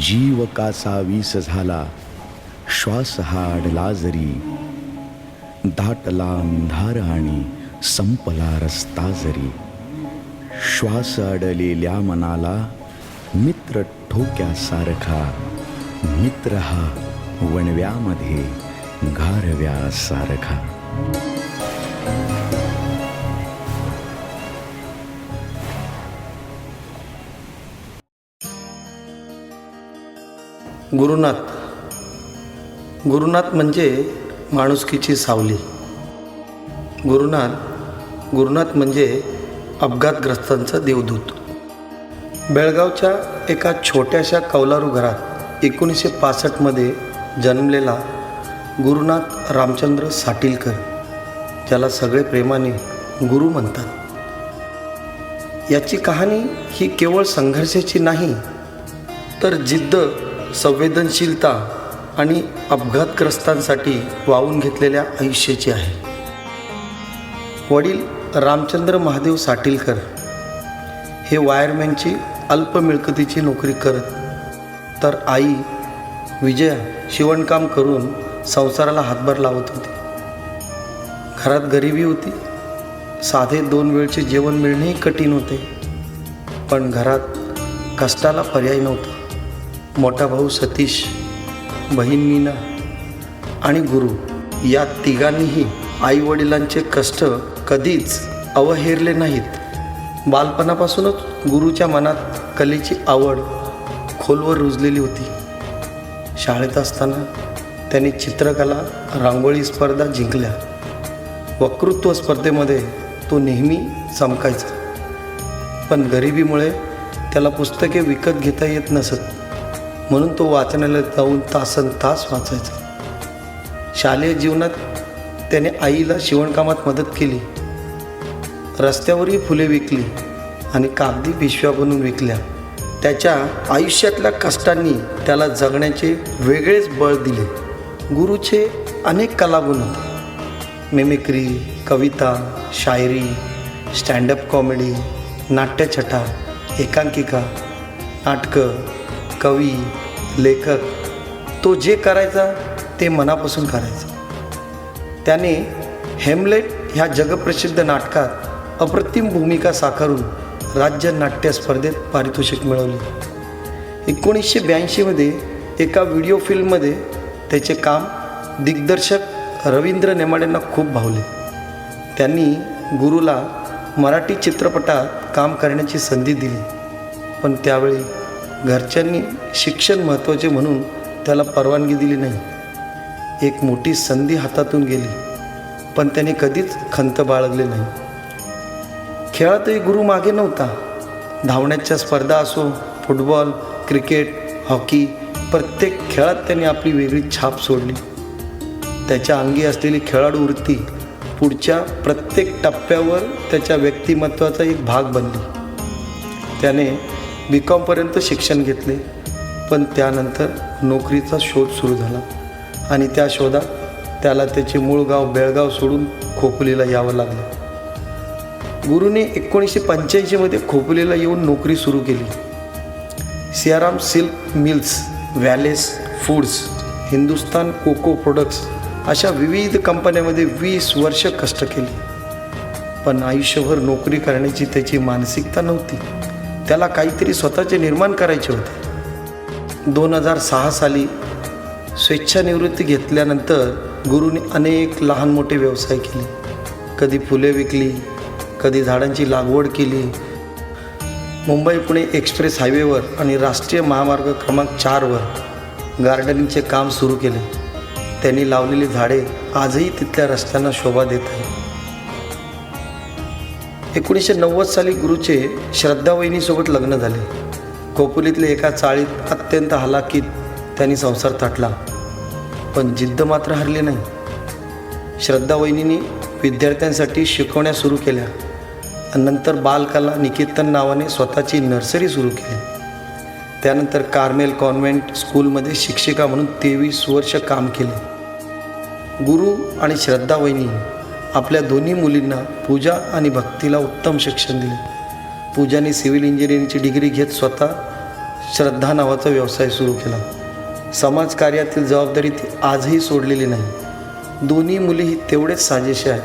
जीव कासा वीस झाला. श्वास हा अडला जरी दाटला अंधार आणि संपला रस्ता जरी. श्वास अडलेल्या मनाला मित्र ठोक्यासारखा. मित्र हा वणव्यामध्ये गारव्यासारखा गुरुनाथ. गुरुनाथ म्हणजे माणुसकीची सावली. गुरुनाथ गुरुनाथ म्हणजे अपघातग्रस्तांचं देवदूत. बेळगावच्या एका छोट्याशा कौलारू घरात एकोणीसशे पासष्टमध्ये जन्मलेला गुरुनाथ रामचंद्र साटीलकर ज्याला सगळे प्रेमाने गुरु म्हणतात. याची कहाणी ही केवळ संघर्षाची नाही तर जिद्द संवेदनशीलता आणि अपघातग्रस्तांसाठी वाहून घेतलेल्या आयुष्याची आहे. वडील रामचंद्र महादेव साटीलकर हे वायरमॅनची अल्प मिळकतीची नोकरी करत तर आई विजया शिवणकाम करून संसाराला हातभार लावत होती. घरात गरिबी होती. साधे दोन वेळचे जेवण मिळणेही कठीण होते पण घरात कष्टाला पर्याय नव्हता. मोठा भाऊ सतीश बहीण मीना आणि गुरु या तिघांनीही आईवडिलांचे कष्ट कधीच अवहेरले नाहीत. बालपणापासूनच गुरुच्या मनात कलेची आवड खोलवर रुजलेली होती. शाळेत असताना त्यांनी चित्रकला रांगोळी स्पर्धा जिंकल्या. वक्तृत्व स्पर्धेमध्ये तो नेहमी चमकायचा. पण गरिबीमुळे त्याला पुस्तके विकत घेता येत नसत. म्हणून तो वाचनालयात जाऊन तासन तास वाचायचा. शालेय जीवनात त्याने आईला शिवणकामात मदत केली. रस्त्यावरही फुले विकली आणि कागदी पिशव्या बनवून विकल्या. त्याच्या आयुष्यातल्या कष्टांनी त्याला जगण्याचे वेगळेच बळ दिले. गुरुचे अनेक कलागुण होते. मिमिक्री कविता शायरी स्टँडअप कॉमेडी नाट्यछटा एकांकिका नाटकं कवी लेखक तो जे करायचा ते मनापासून करायचा. त्याने हेमलेट ह्या जगप्रसिद्ध नाटकात अप्रतिम भूमिका साकारून राज्य नाट्य स्पर्धेत पारितोषिक मिळवले. एकोणीसशे ब्याऐंशीमध्ये एका व्हिडिओ फिल्ममध्ये त्याचे काम दिग्दर्शक रवींद्र नेमाडेंना खूप भावले. त्यांनी गुरुला मराठी चित्रपटात काम करण्याची संधी दिली. पण त्यावेळी घरच्यांनी शिक्षण महत्त्वाचे म्हणून त्याला परवानगी दिली नाही. एक मोठी संधी हातातून गेली पण त्याने कधीच खंत बाळगली नाही. खेळातही गुरु मागे नव्हता. धावण्याच्या स्पर्धा असो फुटबॉल क्रिकेट हॉकी प्रत्येक खेळात त्याने आपली वेगळी छाप सोडली. त्याच्या अंगी असलेली खेळाडू वृत्ती पुढच्या प्रत्येक टप्प्यावर त्याच्या व्यक्तिमत्वाचा एक भाग बनली. त्याने बी कॉमपर्यंत शिक्षण घेतले पण त्यानंतर नोकरीचा शोध सुरू झाला. आणि त्या शोधात त्याला त्याचे मूळ गाव बेळगाव सोडून खोपोलीला यावं लागलं. गुरुने एकोणीसशे पंच्याऐंशीमध्ये खोपोलीला येऊन नोकरी सुरू केली. Siyaram silk mills Wallace foods Hindustan cocoa products अशा विविध कंपन्यामध्ये वीस वर्ष कष्ट केले. पण आयुष्यभर नोकरी करण्याची त्याची मानसिकता नव्हती. त्याला काहीतरी स्वतःचे निर्माण करायचे होते. दोन हजार सहा साली स्वेच्छानिवृत्ती घेतल्यानंतर गुरुने अनेक लहान मोठे व्यवसाय केले. कधी फुले विकली कधी झाडांची लागवड केली. मुंबई पुणे एक्सप्रेस हायवेवर आणि राष्ट्रीय महामार्ग क्रमांक चारवर गार्डनिंगचे काम सुरू केले. त्यांनी लावलेली झाडे आजही तिथल्या रस्त्यांना शोभा देत आहेत. एकोणीसशे नव्वद साली गुरुचे श्रद्धा वहिनीसोबत लग्न झाले. कोपोलीतले एका चाळीत अत्यंत हलाखीत त्यांनी संसार थाटला. पण जिद्द मात्र हरली नाही. श्रद्धावहिनींनी विद्यार्थ्यांसाठी शिकवण्या सुरू केल्या नंतर बालकला निकेतन नावाने स्वतःची नर्सरी सुरू केली. त्यानंतर कार्मेल कॉन्व्हेंट स्कूलमध्ये शिक्षिका म्हणून तेवीस वर्ष काम केले. गुरु आणि श्रद्धा वहिनी आपल्या दोन्ही मुलींना पूजा आणि भक्तीला उत्तम शिक्षण दिले. पूजाने सिव्हिल इंजिनिअरिंगची डिग्री घेत स्वतः श्रद्धा नावाचा व्यवसाय सुरू केला. समाजकार्यातील जबाबदारी ती आजही सोडलेली नाही. दोन्ही मुलीही तेवढेच साजेशी आहेत.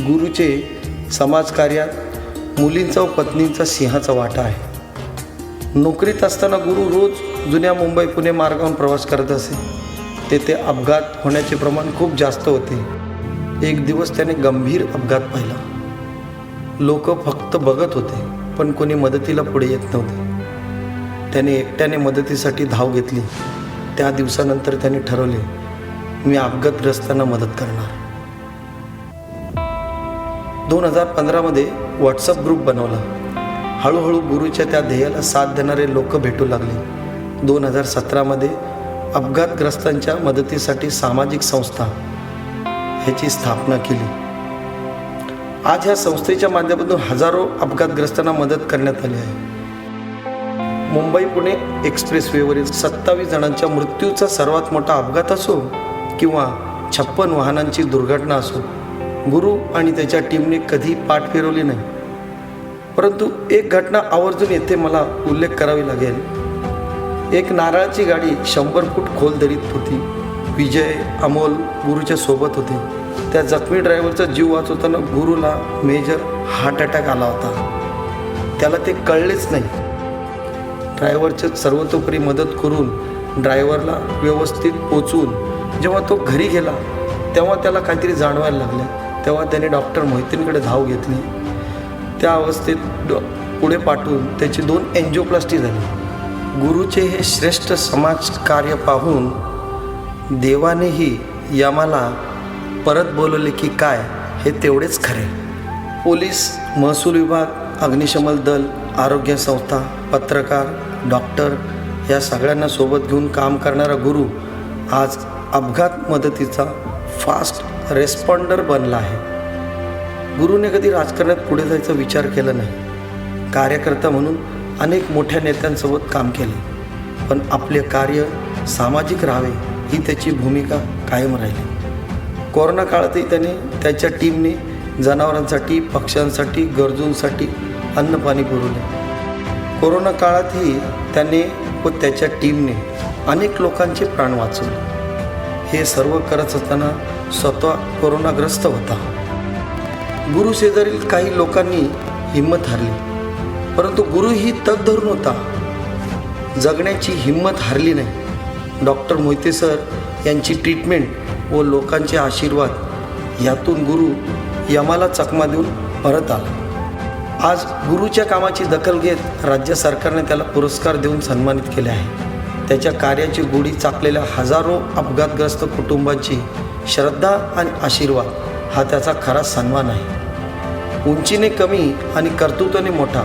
गुरुचे समाजकार्यात मुलींचा व पत्नींचा सिंहाचा वाटा आहे. नोकरीत असताना गुरु रोज जुन्या मुंबई पुणे मार्गावरून प्रवास करत असे. तेथे अपघात होण्याचे प्रमाण खूप जास्त होते. एक दिवस त्याने गंभीर अपघात पाहिला. लोक फक्त बघत होते पण कोणी मदतीला पुढे येत नव्हते. त्याने एकट्याने मदतीसाठी धाव घेतली. त्या दिवसानंतर त्याने ठरवले मी अपघातग्रस्तांना मदत करणार. दोन हजार पंधरामध्ये व्हॉट्सअप ग्रुप बनवला. हळूहळू गुरुच्या त्या ध्येयाला साथ देणारे लोक भेटू लागले. दोन हजार सतरामध्ये अपघातग्रस्तांच्या मदतीसाठी सामाजिक संस्था ह्याची स्थापना केली. आज ह्या संस्थेच्या माध्यमातून हजारो अपघातग्रस्तांना मदत करण्यात आली आहे. मुंबई पुणे एक्सप्रेसवेवरील सत्तावीस जणांच्या मृत्यूचा सर्वात मोठा अपघात असो किंवा छप्पन वाहनांची दुर्घटना असो गुरु आणि त्याच्या टीमने कधी पाठ फिरवली नाही. परंतु एक घटना आवर्जून येथे मला उल्लेख करावी लागेल. एक नारळाची गाडी शंभर फूट खोल दरीत होती. विजय अमोल गुरुच्या सोबत होते. त्या जखमी ड्रायव्हरचा जीव वाचवताना गुरुला मेजर हार्ट अटॅक आला होता. त्याला ते कळलेच नाही. ड्रायव्हरची सर्वतोपरी मदत करून ड्रायव्हरला व्यवस्थित पोचवून जेव्हा तो घरी गेला तेव्हा त्याला काहीतरी जाणवायला लागलं. तेव्हा त्याने डॉक्टर मोहितींकडे धाव घेतली. त्या अवस्थेत डॉ पुढे पाठवून त्याची दोन एन्जिओप्लास्टी झाली. गुरुचे हे श्रेष्ठ समाज कार्य पाहून देवानेही यमाला परत बोलवले की काय हे तेवढेच खरे. पोलीस महसूल विभाग अग्निशमन दल आरोग्य संस्था पत्रकार डॉक्टर या सगळ्यांना सोबत घेऊन काम करणारा गुरु आज अपघात मदतीचा फास्ट रेस्पॉन्डर बनला आहे. गुरुने कधी राजकारणात पुढे जायचा विचार केला नाही. कार्यकर्ता म्हणून अनेक मोठ्या नेत्यांसोबत काम केले. पण आपले कार्य सामाजिक राहावे ही त्याची भूमिका कायम राहिली. कोरोना काळातही त्याने त्याच्या टीमने जनावरांसाठी पक्ष्यांसाठी गरजूंसाठी अन्न पाणी पुरवले. कोरोना काळातही त्याने व त्याच्या टीमने अनेक लोकांचे प्राण वाचवले. हे सर्व करत असताना स्वतः कोरोनाग्रस्त होता. गुरु शेजारील काही लोकांनी हिंमत हरली. परंतु गुरु ही तग धरून होता. जगण्याची हिंमत हरली नाही. डॉक्टर मोहिते सर यांची ट्रीटमेंट व लोकांचे आशीर्वाद यातून गुरु यमाला चकमा देऊन परत आला. आज गुरुच्या कामाची दखल घेत राज्य सरकारने त्याला पुरस्कार देऊन सन्मानित केले आहे. त्याच्या कार्याची गोडी चाकलेल्या हजारो अपघातग्रस्त कुटुंबांची श्रद्धा आणि आशीर्वाद हा त्याचा खरा सन्मान आहे. उंचीने कमी आणि कर्तृत्वाने मोठा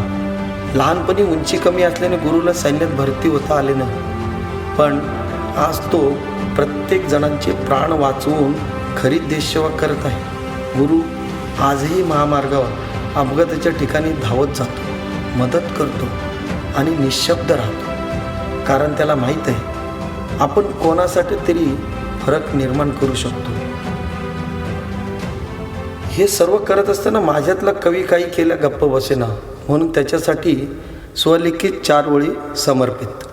लहानपणी उंची कमी असल्याने गुरुला सैन्यात भरती होता आले नाही. पण आज तो प्रत्येक जणांचे प्राण वाचवून खरी देशसेवा करत आहे. गुरु आजही महामार्गावर अपघाताच्या ठिकाणी धावत जातो मदत करतो आणि निशब्द राहतो. कारण त्याला माहीत आहे आपण कोणासाठी तरी फरक निर्माण करू शकतो. हे सर्व करत असताना माझ्यातला कवी काही केल्या गप्प बसेना म्हणून त्याच्यासाठी स्वलिखित चार ओळी समर्पित.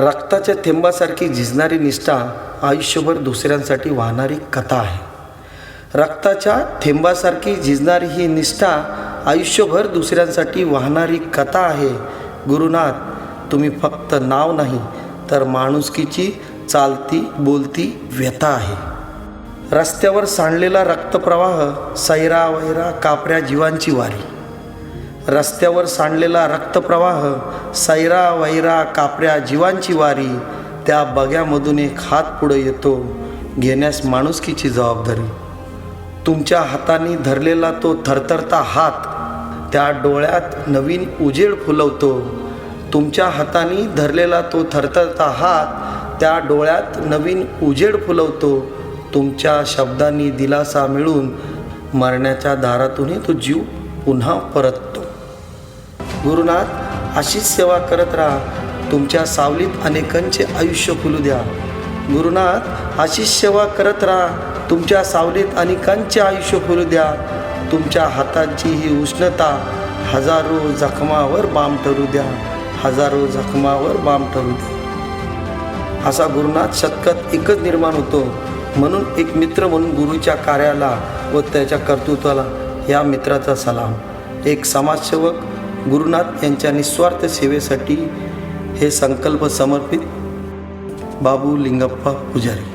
रक्ताच्या थेंबासारखी झिजणारी निष्ठा आयुष्यभर दुसऱ्यांसाठी वाहणारी कथा आहे. रक्ताच्या थेंबासारखी झिजणारी ही निष्ठा आयुष्यभर दुसऱ्यांसाठी वाहणारी कथा आहे. गुरुनाथ तुम्ही फक्त नाव नाही तर माणुसकीची चालती बोलती व्यथा आहे. रस्त्यावर सांडलेला रक्तप्रवाह सैरा वैरा कापऱ्या जीवांची वारी. रस्त्यावर सांडलेला रक्तप्रवाह सैरा वैरा कापऱ्या जीवांची वारी त्या बग्यामधून एक हात पुढे येतो घेण्यास माणुसकीची जबाबदारी. तुमच्या हाताने धरलेला तो थरथरता हात त्या डोळ्यात नवीन उजेड फुलवतो. तुमच्या हाताने धरलेला तो थरथरता हात त्या डोळ्यात नवीन उजेड फुलवतो. तुमच्या शब्दांनी दिलासा मिळून मरण्याच्या दारातूनही तो जीव पुन्हा परत गुरुनाथ अशीच सेवा करत राहा. तुमच्या सावलीत अनेकांचे आयुष्य फुलू द्या. गुरुनाथ अशीच सेवा करत राहा. तुमच्या सावलीत अनेकांचे आयुष्य फुलू द्या. तुमच्या हाताची ही उष्णता हजारो जखमावर बाम ठरू द्या. हजारो जखमावर बाम ठरू द्या. असा गुरुनाथ शतकात एकच निर्माण होतो. म्हणून एक मित्र म्हणून गुरुच्या कार्याला व त्याच्या कर्तृत्वाला या मित्राचा सलाम. एक समाजसेवक गुरुनाथ यांच्या निस्वार्थ सेवेसाठी हे संकल्प समर्पित बाबू लिंगप्पा पुजारी.